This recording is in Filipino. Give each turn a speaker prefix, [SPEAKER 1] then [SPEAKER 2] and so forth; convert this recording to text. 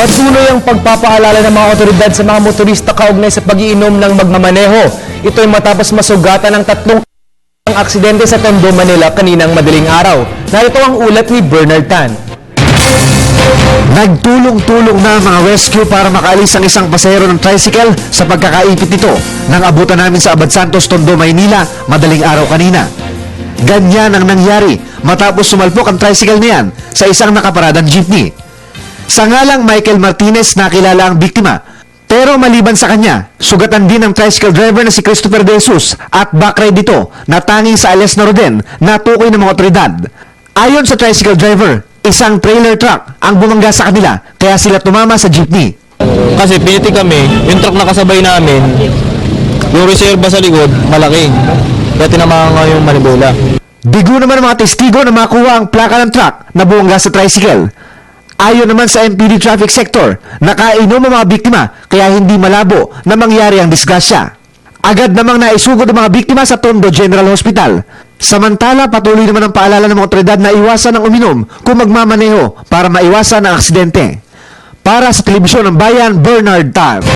[SPEAKER 1] Patuloy ang pagpapaalala ng mga otoridad sa mga motorista kaugnay sa pagiinom ng magmamaneho. Ito ay matapos masugatan ng tatlong aksidente sa Tondo, Manila kaninang madaling araw. Narito ang ulat ni Bernard Tan.
[SPEAKER 2] Nagtulong-tulong na mga rescue para makaalis ang isang pasahero ng tricycle sa pagkakaipit nito nang abutan namin sa Abad Santos, Tondo, Maynila madaling araw kanina. Ganyan ang nangyari matapos sumalpok ang tricycle niyan sa isang nakaparadang jeepney. Sa ngalang Michael Martinez nakilala ang biktima pero maliban sa kanya, sugatan din ang tricycle driver na si Christopher De Jesus at backride dito na tanging sa alias na Roden na tukoy ng mga otoridad. Ayon sa tricycle driver, isang trailer truck ang bumangga sa kanila kaya sila tumama sa jeepney.
[SPEAKER 3] Kasi piniti kami, yung truck na kasabay namin, yung reserva sa likod, malaki. Kaya tinamaan nga yung manibola.
[SPEAKER 2] Bigo naman ang mga testigo na makuha ang plaka ng truck na bumangga sa tricycle. Ayon naman sa MPD traffic sector, nakainom ang mga biktima kaya hindi malabo na mangyari ang disgrasya. Agad namang naisugod ang mga biktima sa Tondo General Hospital. Samantala, patuloy naman ang paalala ng mga otoridad na iwasan ang uminom kung magmamaneho para maiwasan ang aksidente. Para sa Telebisyon ng Bayan, Bernard Tan.